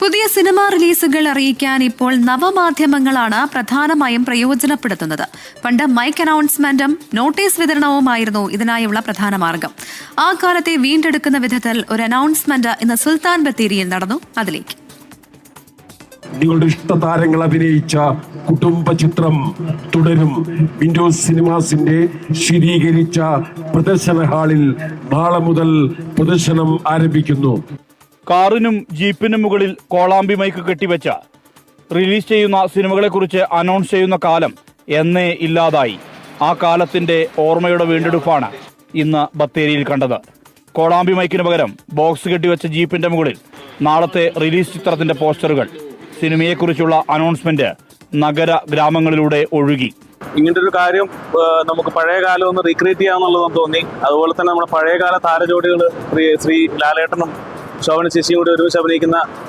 പുതിയ സിനിമാ റിലീസുകൾ അറിയിക്കാൻ ഇപ്പോൾ നവമാധ്യമങ്ങളാണ് പ്രധാനമായും പ്രയോജനപ്പെടുത്തുന്നത്. പണ്ട് മൈക്ക് അനൗൺസ്മെന്റും നോട്ടീസ് വിതരണവുമായിരുന്നു ഇതിനായുള്ള പ്രധാന മാർഗം. ആ കാലത്തെ വീണ്ടെടുക്കുന്ന വിധത്തിൽ ഒരു അനൗൺസ്മെന്റ് ഇന്ന് സുൽത്താൻ ബത്തേരിയിൽ നടന്നു. അതിലേക്ക്. നിങ്ങളുടെ ഇഷ്ട താരങ്ങൾ അഭിനയിച്ച കുടുംബ ചിത്രം തുടരും. വിൻഡോസ് സിനിമാസിന്റെ ശീതീകരിച്ച പ്രദർശന ഹാളിൽ നാളെ മുതൽ പ്രദർശനം ആരംഭിക്കുന്നു. കാറിനും ജീപ്പിനും മുകളിൽ കോളാമ്പി മൈക്ക് കെട്ടിവെച്ച റിലീസ് ചെയ്യുന്ന സിനിമകളെക്കുറിച്ച് അനൗൺസ് ചെയ്യുന്ന കാലം എന്നേ ഇല്ലാതായി. ആ കാലത്തിന്റെ ഓർമ്മയുടെ വീണ്ടെടുപ്പാണ് ഇന്ന് ബത്തേരിയിൽ കണ്ടത്. കോളാമ്പി മൈക്കിന് പകരം ബോക്സ് കെട്ടിവെച്ച ജീപ്പിന്റെ മുകളിൽ നാളത്തെ റിലീസ് ചിത്രത്തിന്റെ പോസ്റ്ററുകൾ. സിനിമയെക്കുറിച്ചുള്ള അനൗൺസ്മെന്റ് നഗര ഗ്രാമങ്ങളിലൂടെ ഒഴുകി. ഇങ്ങനത്തെ ഒരു കാര്യം നമുക്ക് പഴയ കാലം ഒന്ന് റീക്രിയേറ്റ് ചെയ്യാന്നുള്ളതെന്ന് തോന്നി. അതുപോലെ തന്നെ നമ്മുടെ പഴയകാല താരജോഡികൾ ശ്രീ ശ്രീ ലാലേട്ടനും ശോഭന ചേച്ചിയും കൂടി ഒരുമിച്ച് അഭിനയിക്കുന്ന